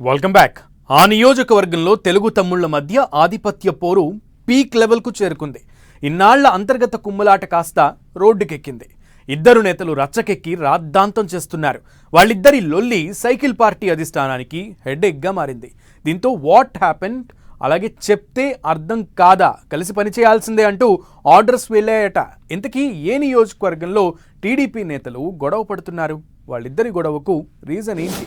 Welcome back ఆ నియోజకవర్గంలో తెలుగు తమ్ముళ్ళ మధ్య ఆధిపత్య పోరు పీక్ లెవెల్కు చేరుకుంది. ఇన్నాళ్ళ అంతర్గత కుమ్ములాట కాస్త రోడ్డుకెక్కింది. ఇద్దరు నేతలు రచ్చకెక్కి రాద్ధాంతం చేస్తున్నారు. వాళ్ళిద్దరి లొల్లి సైకిల్ పార్టీ అధిష్టానానికి హెడేక్గా మారింది. దీంతో వాట్ హ్యాపెన్ అలాగే చెప్తే అర్థం కాదా? కలిసి పనిచేయాల్సిందే అంటూ ఆర్డర్స్ వెళ్ళాయట. ఇంతకీ ఏ నియోజకవర్గంలో టీడీపీ నేతలు గొడవ పడుతున్నారు? వాళ్ళిద్దరి గొడవకు రీజన్ ఏంటి?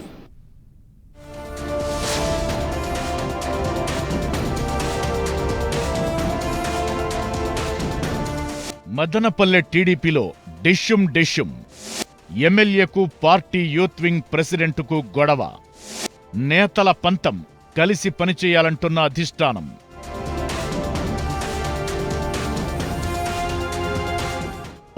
మదనపల్లె టీడీపీలో డిష్యుం డిష్యుం. ఎమ్మెల్యేకు పార్టీ యూత్ వింగ్ ప్రెసిడెంటుకు గొడవ. నేతల పంతం కలిసి పనిచేయాలంటున్న అధిష్టానం.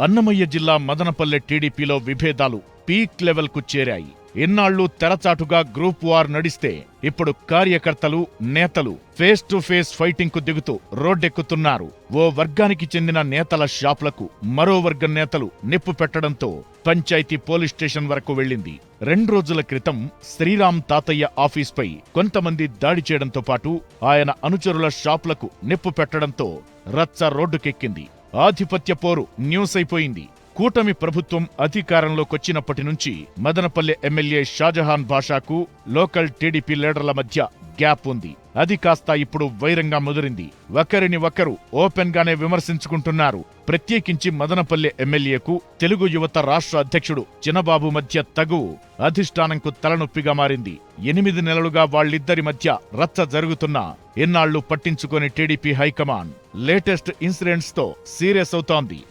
అన్నమయ్య జిల్లా మదనపల్లె టీడీపీలో విభేదాలు పీక్ లెవెల్కు చేరాయి. ఇన్నాళ్ళు తెరచాటుగా గ్రూప్ వార్ నడిస్తే ఇప్పుడు కార్యకర్తలు నేతలు ఫేస్ టు ఫేస్ ఫైటింగ్కు దిగుతూ రోడ్డెక్కుతున్నారు. ఓ వర్గానికి చెందిన నేతల షాపులకు మరో వర్గం నేతలు నిప్పు పెట్టడంతో పంచాయతీ పోలీస్ స్టేషన్ వరకు వెళ్ళింది. రెండు రోజుల క్రితం శ్రీరామ్ తాతయ్య ఆఫీస్పై కొంతమంది దాడి చేయడంతో పాటు ఆయన అనుచరుల షాపులకు నిప్పు పెట్టడంతో రచ్చ రోడ్డుకెక్కింది. ఆధిపత్య పోరు న్యూస్ అయిపోయింది. కూటమి ప్రభుత్వం అధికారంలోకొచ్చినప్పటి నుంచి మదనపల్లె ఎమ్మెల్యే షాజహాన్ భాషాకు లోకల్ టీడీపీ లీడర్ల మధ్య గ్యాప్ ఉంది. అది కాస్త ఇప్పుడు వైరంగా ముదిరింది. ఒకరిని ఒకరు ఓపెన్ గానే విమర్శించుకుంటున్నారు. ప్రత్యేకించి మదనపల్లె ఎమ్మెల్యేకు తెలుగు యువత రాష్ట్ర అధ్యక్షుడు చినబాబు మధ్య తగువు అధిష్టానంకు తలనొప్పిగా మారింది. ఎనిమిది నెలలుగా వాళ్ళిద్దరి మధ్య రచ్చ జరుగుతున్నా ఎన్నాళ్ళు పట్టించుకొని టీడీపీ హైకమాండ్ లేటెస్ట్ ఇన్సిడెంట్స్తో సీరియస్ అవుతోంది.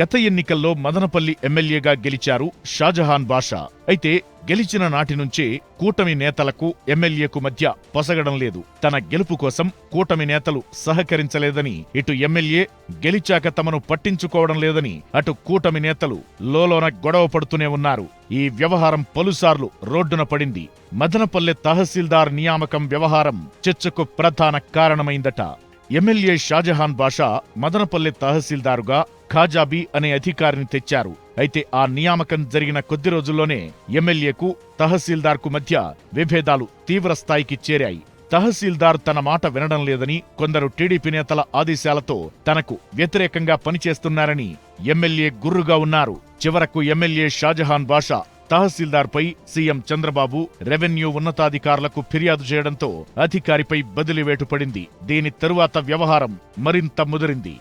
గత ఎన్నికల్లో మదనపల్లి ఎమ్మెల్యేగా గెలిచారు షాజహాన్ బాషా. అయితే గెలిచిన నాటి నుంచే కూటమి నేతలకు ఎమ్మెల్యేకు మధ్య పొసగడం లేదు. తన గెలుపు కోసం కూటమి నేతలు సహకరించలేదని ఇటు ఎమ్మెల్యే గెలిచాక తమను పట్టించుకోవడం లేదని అటు కూటమి నేతలు లోలోన గొడవ పడుతూనే ఉన్నారు. ఈ వ్యవహారం పలుసార్లు రోడ్డున పడింది. మదనపల్లె తహసీల్దార్ నియామకం వ్యవహారం చర్చకు ప్రధాన కారణమైందట. ఎమ్మెల్యే షాజహాన్ బాషా మదనపల్లె తహసీల్దారుగా ఖాజాబీ అనే అధికారిని తెచ్చారు. అయితే ఆ నియామకం జరిగిన కొద్ది రోజుల్లోనే ఎమ్మెల్యేకు తహసీల్దార్కు మధ్య విభేదాలు తీవ్ర స్థాయికి చేరాయి. తహసీల్దార్ తన మాట వినడం లేదని కొందరు టీడీపీ నేతల ఆదేశాలతో తనకు వ్యతిరేకంగా పనిచేస్తున్నారని ఎమ్మెల్యే గుర్రుగా ఉన్నారు. చివరకు ఎమ్మెల్యే షాజహాన్ బాషా తహసీల్దార్పై సీఎం చంద్రబాబు రెవెన్యూ ఉన్నతాధికారులకు ఫిర్యాదు చేయడంతో అధికారిపై బదిలీవేటు పడింది దీని తరువాత వ్యవహారం మరింత ముదిరింది.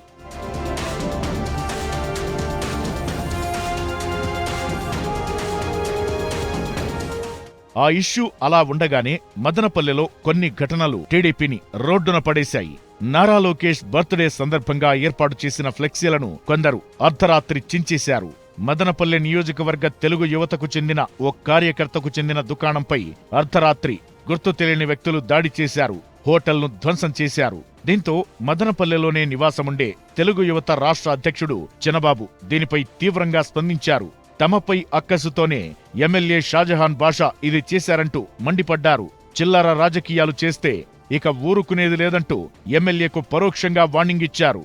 ఆ ఇష్యూ అలా ఉండగానే మదనపల్లెలో కొన్ని ఘటనలు టీడీపీని రోడ్డున పడేశాయి. నారా లోకేష్ బర్త్డే సందర్భంగా ఏర్పాటు చేసిన ఫ్లెక్సీలను కొందరు అర్ధరాత్రి చించేశారు. మదనపల్లె నియోజకవర్గ తెలుగు యువతకు చెందిన ఓ కార్యకర్తకు చెందిన దుకాణంపై అర్ధరాత్రి గుర్తు తెలియని వ్యక్తులు దాడి చేశారు హోటల్ను ధ్వంసం చేశారు. దీంతో మదనపల్లెలోనే నివాసముండే తెలుగు యువత రాష్ట్ర అధ్యక్షుడు చినబాబు దీనిపై తీవ్రంగా స్పందించారు. తమపై అక్కసుతోనే ఎమ్మెల్యే షాజహాన్ బాషా ఇది చేశారంటూ మండిపడ్డారు. చిల్లర రాజకీయాలు చేస్తే ఇక ఊరుకునేది లేదంటూ ఎమ్మెల్యేకు పరోక్షంగా వార్నింగ్ ఇచ్చారు.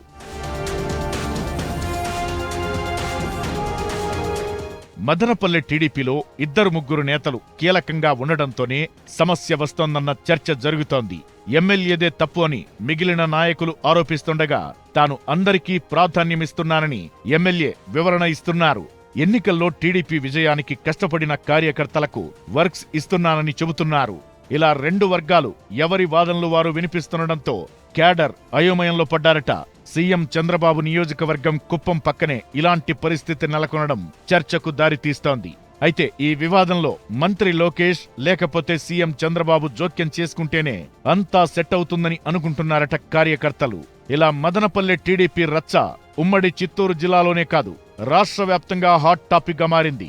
మదనపల్లె టీడీపీలో ఇద్దరు ముగ్గురు నేతలు కీలకంగా ఉండడంతోనే సమస్య వస్తోందన్న చర్చ జరుగుతోంది. ఎమ్మెల్యేదే తప్పు అని మిగిలిన నాయకులు ఆరోపిస్తుండగా తాను అందరికీ ప్రాధాన్యమిస్తున్నానని ఎమ్మెల్యే వివరణ ఇస్తున్నారు. ఎన్నికల్లో టీడీపీ విజయానికి కష్టపడిన కార్యకర్తలకు వర్క్స్ ఇస్తున్నానని చెబుతున్నారు. ఇలా రెండు వర్గాలు ఎవరి వాదనలు వారు వినిపిస్తుండటంతో క్యాడర్ అయోమయంలో పడ్డారట. సీఎం చంద్రబాబు నియోజకవర్గం కుప్పం పక్కనే ఇలాంటి పరిస్థితి నెలకొనడం చర్చకు దారితీస్తోంది అయితే ఈ వివాదంలో మంత్రి లోకేష్ లేకపోతే సీఎం చంద్రబాబు జోక్యం చేసుకుంటేనే అంతా సెట్ అవుతుందని అనుకుంటున్నారట కార్యకర్తలు. ఇలా మదనపల్లె టీడీపీ రచ్చ ఉమ్మడి చిత్తూరు జిల్లాలోనే కాదు రాష్ట్ర వ్యాప్తంగా హాట్ టాపిక్గా మారింది.